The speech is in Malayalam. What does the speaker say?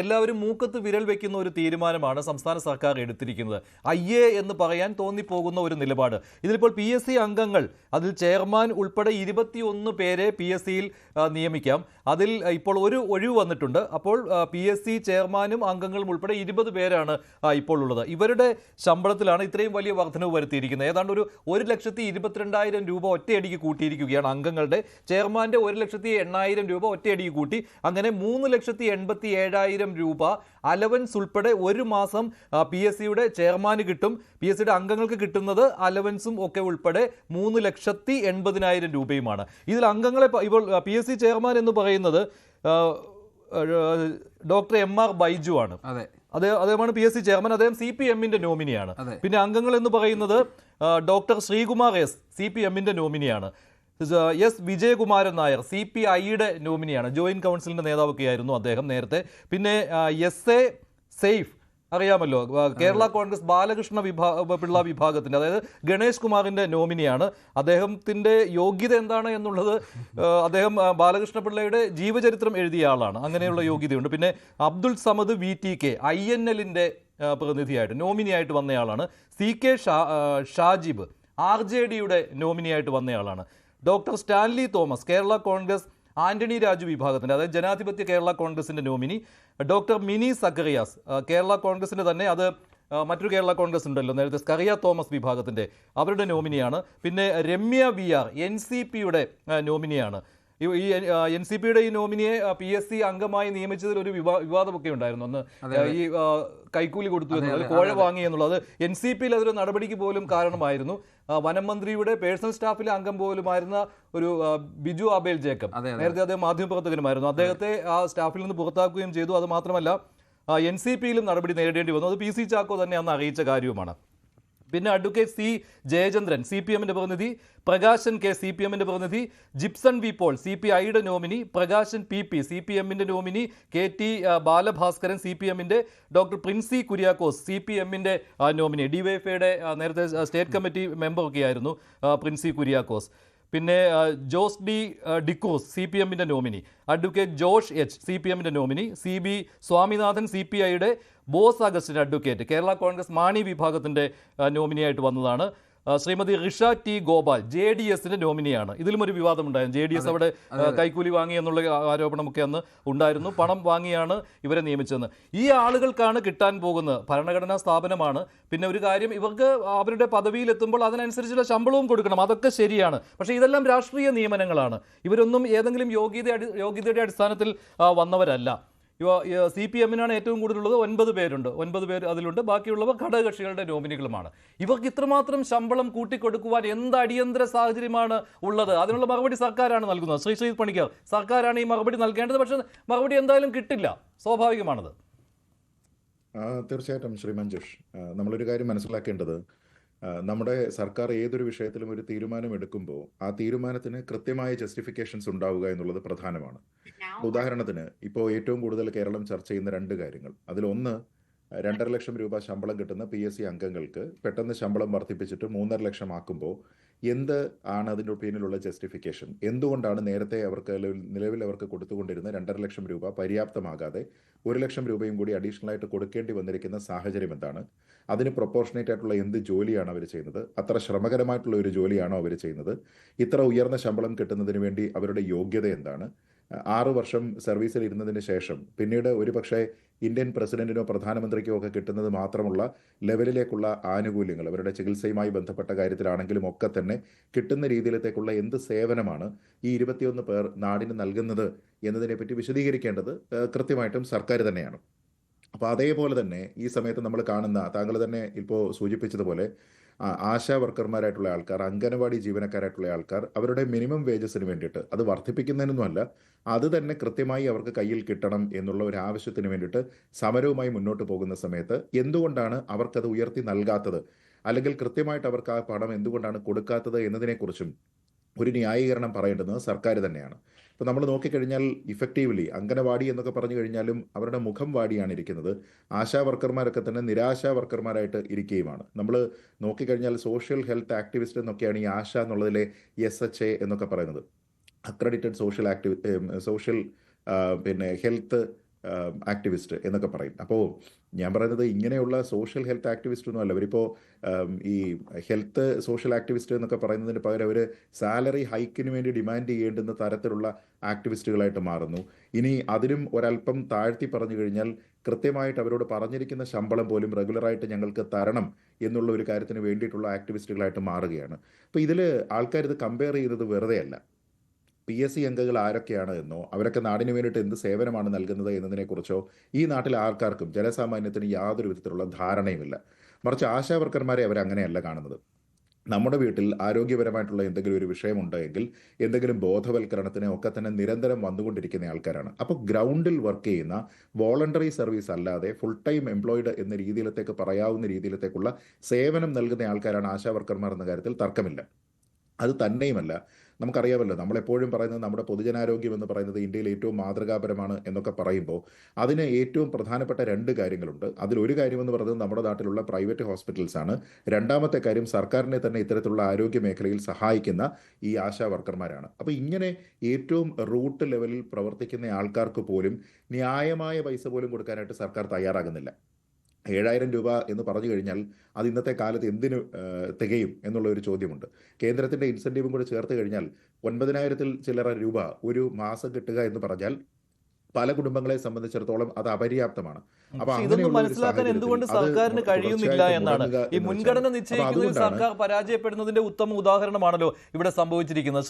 എല്ലാവരും മൂക്കത്ത് വിരൽ വെക്കുന്ന ഒരു തീരുമാനമാണ് സംസ്ഥാന സർക്കാർ എടുത്തിരിക്കുന്നത്. ഐ എ എന്ന് പറയാൻ തോന്നിപ്പോകുന്ന ഒരു നിലപാട്. ഇതിലിപ്പോൾ പി എസ് സി അംഗങ്ങൾ അതിൽ ചെയർമാൻ ഉൾപ്പെടെ ഇരുപത്തിയൊന്ന് പേരെ പി എസ് സിയിൽ നിയമിക്കാം. അതിൽ ഇപ്പോൾ ഒരു ഒഴിവ് വന്നിട്ടുണ്ട്. അപ്പോൾ പി എസ് സി ചെയർമാനും അംഗങ്ങളും ഉൾപ്പെടെ ഇരുപത് പേരാണ് ഇപ്പോൾ ഉള്ളത്. ഇവരുടെ ശമ്പളത്തിലാണ് ഇത്രയും വലിയ വർധനവ് വരുത്തിയിരിക്കുന്നത്. ഏതാണ്ട് ഒരു ഒരു ലക്ഷത്തി ഇരുപത്തിരണ്ടായിരം രൂപ ഒറ്റയടിക്ക് കൂട്ടിയിരിക്കുകയാണ് അംഗങ്ങളുടെ. ചെയർമാന്റെ ഒരു ലക്ഷത്തി എണ്ണായിരം രൂപ ഒറ്റയടിക്ക് കൂട്ടി. അങ്ങനെ മൂന്ന് ലക്ഷത്തി എൺപത്തി ഏഴായിരം രൂപ അലവൻസ് ഉൾപ്പെടെ ഒരു മാസം പി എസ് സിയുടെ ചെയർമാന് കിട്ടും. പി എസ് സിയുടെ അംഗങ്ങൾക്ക് കിട്ടുന്നത് അലവൻസും ഒക്കെ ഉൾപ്പെടെ മൂന്ന് ലക്ഷത്തി എൺപതിനായിരം രൂപയുമാണ്. ഇതിൽ അംഗങ്ങളെ ഇപ്പോൾ പി എസ് സി ചെയർമാൻ എന്ന് പറയുന്നത് ഡോക്ടർ എം ആർ ബൈജു ആണ്. അതെ. അതേ അദ്ദേഹമാണ് പി എസ് സി ചെയർമാൻ. അദ്ദേഹം സി പി എമ്മിന്റെ നോമിനിയാണ്. പിന്നെ അംഗങ്ങൾ എന്ന് പറയുന്നത് doctor Sreekumar S C P എമ്മിന്റെ നോമിനിയാണ്. S Vijayakumaran Nair C P ഐയുടെ നോമിനിയാണ് ജോയിന്റ് കൗൺസിലിന്റെ നേതാവൊക്കെയായിരുന്നു അദ്ദേഹം നേരത്തെ. പിന്നെ എസ് എ സേഫ് അറിയാമല്ലോ കേരള കോൺഗ്രസ് ബാലകൃഷ്ണ വിഭാ പിള്ള വിഭാഗത്തിന്റെ അതായത് ഗണേഷ് കുമാറിന്റെ നോമിനിയാണ് അദ്ദേഹത്തിന്റെ യോഗ്യത എന്താണ് എന്നുള്ളത് അദ്ദേഹം ആ, ബാലകൃഷ്ണ പിള്ളയുടെ ജീവചരിത്രം എഴുതിയ ആളാണ്. അങ്ങനെയുള്ള യോഗ്യതയുണ്ട്. പിന്നെ Abdul Samad V T K I N എല്ലിന്റെ പ്രതിനിധിയായിട്ട് നോമിനിയായിട്ട് വന്നയാളാണ്. C K Shah Shajib R J ഡിയുടെ നോമിനിയായിട്ട് വന്നയാളാണ്. Doctor Stanley Thomas Kerala Congress Antony Raju വിഭാഗത്തിന്റെ അതായത് ജനാധിപത്യ കേരള കോൺഗ്രസിന്റെ nominee doctor Mini Zacharias Kerala കോൺഗ്രസിന്റെ തന്നെ അത് മറ്റൊരു കേരള കോൺഗ്രസ് ഉണ്ടല്ലോ നേരത്തെ സ്കറിയ തോമസ് വിഭാഗത്തിന്റെ അവരുടെ നോമിനിയാണ് പിന്നെ Ramya V R N C പിയുടെ നോമിനിയാണ് ഈ- എൻ സി പിയുടെ ഈ നോമിനിയെ പി എസ് സി അംഗമായി നിയമിച്ചതിൽ ഒരു വിവാ വിവാദമൊക്കെ ഉണ്ടായിരുന്നു. അന്ന് ഈ കൈക്കൂലി കൊടുത്തു എന്നുള്ളത് കോഴ വാങ്ങി എന്നുള്ളത്. എൻ സി പിയിൽ അതൊരു നടപടിക്ക് പോലും കാരണമായിരുന്നു. വനം മന്ത്രിയുടെ പേഴ്സണൽ സ്റ്റാഫിലെ അംഗം പോലുമായിരുന്ന ഒരു ബിജു അബേൽ ജേക്കബ്. നേരത്തെ അദ്ദേഹം മാധ്യമപ്രവർത്തകനുമായിരുന്നു. അദ്ദേഹത്തെ ആ സ്റ്റാഫിൽ നിന്ന് പുറത്താക്കുകയും ചെയ്തു. അത് മാത്രമല്ല എൻ സി പിയിലും നടപടി നേരിടേണ്ടി വന്നു. അത് പി സി ചാക്കോ തന്നെ അന്ന് അറിയിച്ച കാര്യവുമാണ്. പിന്നെ advocate C Jayachandran C P എമ്മിന്റെ പ്രതിനിധി. പ്രകാശൻ കെ സി പി എമ്മിന്റെ പ്രതിനിധി. Gipson V Paul C P ഐയുടെ nominee. Prakashan P P C P എമ്മിന്റെ nominee. K T Balabhaskaran C P എമ്മിന്റെ doctor Princy Kuriakose C P എമ്മിന്റെ നോമിനി. ഡി ഡിവൈഎഫ്ഐയുടെ നേരത്തെ സ്റ്റേറ്റ് കമ്മിറ്റി മെമ്പറൊക്കെയായിരുന്നു പ്രിൻസി കുര്യാക്കോസ്. പിന്നെ ജോസ് ഡി ഡിക്കോസ് സി പി എമ്മിന്റെ nominee. Advocate Josh H C P എമ്മിന്റെ nominee. C B Swaminathan C P ഐയുടെ ബോസ് അഗസ്റ്റിൻ അഡ്വക്കേറ്റ്. കേരള കോൺഗ്രസ് മാണി വിഭാഗത്തിന്റെ നോമിനിയായിട്ട് വന്നതാണ്. Shrimati Risha T Gopal J D എസിന്റെ നോമിനിയാണ്. ഇതിലും ഒരു വിവാദം ഉണ്ടായിരുന്നു ജെ ഡി എസ് അവിടെ കൈക്കൂലി വാങ്ങി എന്നുള്ള ആരോപണമൊക്കെ അന്ന് ഉണ്ടായിരുന്നു. പണം വാങ്ങിയാണ് ഇവരെ നിയമിച്ചതെന്ന്. ഈ ആളുകൾക്കാണ് കിട്ടാൻ പോകുന്നത്. ഭരണഘടനാ സ്ഥാപനമാണ്. പിന്നെ ഒരു കാര്യം ഇവർക്ക് അവരുടെ പദവിയിലെത്തുമ്പോൾ അതിനനുസരിച്ചുള്ള ശമ്പളവും കൊടുക്കണം. അതൊക്കെ ശരിയാണ്. പക്ഷേ ഇതെല്ലാം രാഷ്ട്രീയ നിയമനങ്ങളാണ്. ഇവരൊന്നും ഏതെങ്കിലും യോഗ്യത യോഗ്യതയുടെ അടിസ്ഥാനത്തിൽ വന്നവരല്ല. സി പി എമ്മിനാണ് ഏറ്റവും കൂടുതലുള്ളത്. ഒൻപത് പേരുണ്ട്. ഒൻപത് പേര് അതിലുണ്ട്. ബാക്കിയുള്ളവർ ഘടകകക്ഷികളുടെ നോമിനികളുമാണ്. ഇവർക്ക് ഇത്രമാത്രം ശമ്പളം കൂട്ടിക്കൊടുക്കുവാൻ എന്ത് അടിയന്തര സാഹചര്യമാണ് ഉള്ളത്? അതിനുള്ള മറുപടി സർക്കാരാണ് നൽകുന്നത്. ശ്രീ ശ്രീ പണിക്കർ സർക്കാരാണ് ഈ മറുപടി നൽകേണ്ടത്. പക്ഷേ മറുപടി എന്തായാലും കിട്ടില്ല. സ്വാഭാവികമാണത്. തീർച്ചയായിട്ടും ശ്രീ മഞ്ജുഷ്. നമ്മളൊരു കാര്യം മനസ്സിലാക്കേണ്ടത്. നമ്മുടെ സർക്കാർ ഏതൊരു വിഷയത്തിലും ഒരു തീരുമാനം എടുക്കുമ്പോൾ ആ തീരുമാനത്തിന് കൃത്യമായ ജസ്റ്റിഫിക്കേഷൻസ് ഉണ്ടാവുക എന്നുള്ളത് പ്രധാനമാണ്. ഉദാഹരണത്തിന് ഇപ്പോൾ ഏറ്റവും കൂടുതൽ കേരളം ചർച്ച ചെയ്യുന്ന രണ്ട് കാര്യങ്ങൾ. അതിലൊന്ന് രണ്ടര ലക്ഷം രൂപ ശമ്പളം കിട്ടുന്ന പി എസ് സി അംഗങ്ങൾക്ക് പെട്ടെന്ന് ശമ്പളം വർദ്ധിപ്പിച്ചിട്ട് മൂന്നര ലക്ഷം ആക്കുമ്പോൾ എന്ത് ആണ് അതിന്റെ പിന്നിലുള്ള ജസ്റ്റിഫിക്കേഷൻ എന്തുകൊണ്ടാണ് നേരത്തെ അവർക്ക് നിലവിൽ- അവർക്ക് കൊടുത്തുകൊണ്ടിരുന്ന രണ്ടര ലക്ഷം രൂപ പര്യാപ്തമാകാതെ ഒരു ലക്ഷം രൂപയും കൂടി അഡീഷണൽ ആയിട്ട് കൊടുക്കേണ്ടി വന്നിരിക്കുന്ന സാഹചര്യം എന്താണ്? അതിന് പ്രൊപ്പോർഷനേറ്റ് ആയിട്ടുള്ള എന്ത് ജോലിയാണ് അവർ ചെയ്യുന്നത്? അത്ര ശ്രമകരമായിട്ടുള്ള ഒരു ജോലിയാണോ അവർ ചെയ്യുന്നത്? ഇത്ര ഉയർന്ന ശമ്പളം കിട്ടുന്നതിന് വേണ്ടി അവരുടെ യോഗ്യത എന്താണ്? ആറു വർഷം സർവീസിൽ ഇരുന്നതിന് ശേഷം പിന്നീട് ഒരു പക്ഷേ ഇന്ത്യൻ പ്രസിഡന്റിനോ പ്രധാനമന്ത്രിക്കോ ഒക്കെ കിട്ടുന്നത് മാത്രമുള്ള ലെവലിലേക്കുള്ള ആനുകൂല്യങ്ങൾ അവരുടെ ചികിത്സയുമായി ബന്ധപ്പെട്ട കാര്യത്തിലാണെങ്കിലും ഒക്കെ തന്നെ കിട്ടുന്ന രീതിയിലത്തേക്കുള്ള എന്ത് സേവനമാണ് ഈ ഇരുപത്തിയൊന്ന് പേർ നാടിന് നൽകുന്നത് എന്നതിനെപ്പറ്റി വിശദീകരിക്കേണ്ടത് കൃത്യമായിട്ടും സർക്കാർ തന്നെയാണ്. അപ്പോൾ അതേപോലെ തന്നെ ഈ സമയത്ത് നമ്മൾ കാണുന്ന താങ്കൾ തന്നെ ഇപ്പോൾ സൂചിപ്പിച്ചതുപോലെ ആശാ വർക്കർമാരായിട്ടുള്ള ആൾക്കാർ അംഗനവാടി ജീവനക്കാരായിട്ടുള്ള ആൾക്കാർ അവരുടെ മിനിമം വേജസിന് വേണ്ടിയിട്ട് അത് വർദ്ധിപ്പിക്കുന്നതിനൊന്നുമല്ല അത് തന്നെ കൃത്യമായി അവർക്ക് കയ്യിൽ കിട്ടണം എന്നുള്ള ഒരു ആവശ്യത്തിന് വേണ്ടിയിട്ട് സമരവുമായി മുന്നോട്ട് പോകുന്ന സമയത്ത് എന്തുകൊണ്ടാണ് അവർക്കത് ഉയർത്തി നൽകാത്തത്? അല്ലെങ്കിൽ കൃത്യമായിട്ട് അവർക്ക് ആ പണം എന്തുകൊണ്ടാണ് കൊടുക്കാത്തത് എന്നതിനെക്കുറിച്ചും ഒരു ന്യായീകരണം പറയേണ്ടുന്നത് സർക്കാർ തന്നെയാണ്. ഇപ്പോൾ നമ്മൾ നോക്കിക്കഴിഞ്ഞാൽ ഇഫക്റ്റീവ്ലി അംഗനവാടി എന്നൊക്കെ പറഞ്ഞു കഴിഞ്ഞാലും അവരുടെ മുഖം വാടിയാണ് ഇരിക്കുന്നത്. ആശാ വർക്കർമാരൊക്കെ തന്നെ നിരാശാ വർക്കർമാരായിട്ട് ഇരിക്കുകയുമാണ്. നമ്മൾ നോക്കിക്കഴിഞ്ഞാൽ സോഷ്യൽ ഹെൽത്ത് ആക്ടിവിസ്റ്റ് എന്നൊക്കെയാണ് ഈ ആശ എന്നുള്ളതിലെ എസ് എച്ച് എ എന്നൊക്കെ പറയുന്നത്. അക്രഡിറ്റഡ് സോഷ്യൽ ആക്ടിവി സോഷ്യൽ പിന്നെ ഹെൽത്ത് ആക്ടിവിസ്റ്റ് എന്നൊക്കെ പറയും. അപ്പോൾ ഞാൻ പറയുന്നത് ഇങ്ങനെയുള്ള സോഷ്യൽ ഹെൽത്ത് ആക്ടിവിസ്റ്റ് ഒന്നും അല്ല അവരിപ്പോൾ ഈ ഹെൽത്ത് സോഷ്യൽ ആക്ടിവിസ്റ്റ് എന്നൊക്കെ പറയുന്നതിന് പകരം അവർ സാലറി ഹൈക്കിന് വേണ്ടി ഡിമാൻഡ് ചെയ്യേണ്ടുന്ന തരത്തിലുള്ള ആക്ടിവിസ്റ്റുകളായിട്ട് മാറുന്നു. ഇനി അതിനും ഒരല്പം താഴ്ത്തി പറഞ്ഞു കഴിഞ്ഞാൽ കൃത്യമായിട്ട് അവരോട് പറഞ്ഞിരിക്കുന്ന ശമ്പളം പോലും റെഗുലറായിട്ട് ഞങ്ങൾക്ക് തരണം എന്നുള്ള ഒരു കാര്യത്തിന് വേണ്ടിയിട്ടുള്ള ആക്ടിവിസ്റ്റുകളായിട്ട് മാറുകയാണ്. അപ്പോൾ ഇതിൽ ആൾക്കാർ ഇത് കമ്പയർ ചെയ്യുന്നത് വെറുതെ അല്ല പി എസ് സി അംഗങ്ങൾ ആരൊക്കെയാണ് എന്നോ അവരൊക്കെ നാടിന് വേണ്ടിയിട്ട് എന്ത് സേവനമാണ് നൽകുന്നത് എന്നതിനെക്കുറിച്ചോ ഈ നാട്ടിലെ ആൾക്കാർക്കും ജനസാമാന്യത്തിന് യാതൊരു വിധത്തിലുള്ള ധാരണയുമില്ല. മറിച്ച് ആശാവർക്കർമാരെ അവരങ്ങനെയല്ല കാണുന്നത്. നമ്മുടെ വീട്ടിൽ ആരോഗ്യപരമായിട്ടുള്ള എന്തെങ്കിലും ഒരു വിഷയമുണ്ടെങ്കിൽ എന്തെങ്കിലും ബോധവൽക്കരണത്തിന് ഒക്കെ തന്നെ നിരന്തരം വന്നുകൊണ്ടിരിക്കുന്ന ആൾക്കാരാണ്. അപ്പോൾ ഗ്രൗണ്ടിൽ വർക്ക് ചെയ്യുന്ന വോളണ്ടറി സർവീസ് അല്ലാതെ ഫുൾ ടൈം എംപ്ലോയിഡ് എന്ന രീതിയിലത്തേക്ക് പറയാവുന്ന രീതിയിലത്തേക്കുള്ള സേവനം നൽകുന്ന ആൾക്കാരാണ് ആശാ വർക്കർമാർ എന്ന കാര്യത്തിൽ തർക്കമില്ല. അത് തന്നെയുമല്ല നമുക്കറിയാമല്ലോ നമ്മളെപ്പോഴും പറയുന്നത് നമ്മുടെ പൊതുജനാരോഗ്യം എന്ന് പറയുന്നത് ഇന്ത്യയിൽ ഏറ്റവും മാതൃകാപരമാണ് എന്നൊക്കെ പറയുമ്പോൾ അതിന് ഏറ്റവും പ്രധാനപ്പെട്ട രണ്ട് കാര്യങ്ങളുണ്ട്. അതിലൊരു കാര്യമെന്ന് പറയുന്നത് നമ്മുടെ നാട്ടിലുള്ള പ്രൈവറ്റ് ഹോസ്പിറ്റൽസ് ആണ്. രണ്ടാമത്തെ കാര്യം സർക്കാരിനെ തന്നെ ഇത്തരത്തിലുള്ള ആരോഗ്യ മേഖലയിൽ സഹായിക്കുന്ന ഈ ആശാ വർക്കർമാരാണ്. അപ്പോൾ ഇങ്ങനെ ഏറ്റവും റൂട്ട് ലെവലിൽ പ്രവർത്തിക്കുന്ന ആൾക്കാർക്ക് പോലും ന്യായമായ പൈസ പോലും കൊടുക്കാനായിട്ട് സർക്കാർ തയ്യാറാകുന്നില്ല. ഏഴായിരം രൂപ എന്ന് പറഞ്ഞു കഴിഞ്ഞാൽ അത് ഇന്നത്തെ കാലത്ത് എന്തിനു തികയും എന്നുള്ള ഒരു ചോദ്യമുണ്ട്. കേന്ദ്രത്തിന്റെ ഇൻസെന്റീവും കൂടെ ചേർത്ത് കഴിഞ്ഞാൽ ഒൻപതിനായിരത്തിൽ ചില്ലറ രൂപ ഒരു മാസം കിട്ടുക എന്ന് പറഞ്ഞാൽ പല കുടുംബങ്ങളെ സംബന്ധിച്ചിടത്തോളം അത് അപര്യാപ്തമാണ്. അപ്പൊ പക്ഷേ ഇതൊന്നും മനസ്സിലാക്കാൻ എന്തുകൊണ്ട് സർക്കാരിന് കഴിയുന്നില്ല എന്നാണ്. ഈ മുൻഗണന നിശ്ചയിക്കുന്നതിൽ സർക്കാർ പരാജയപ്പെടുന്നതിന്റെ ഉത്തമ ഉദാഹരണമാണല്ലോ ഇവിടെ സംഭവിച്ചിരിക്കുന്നത്.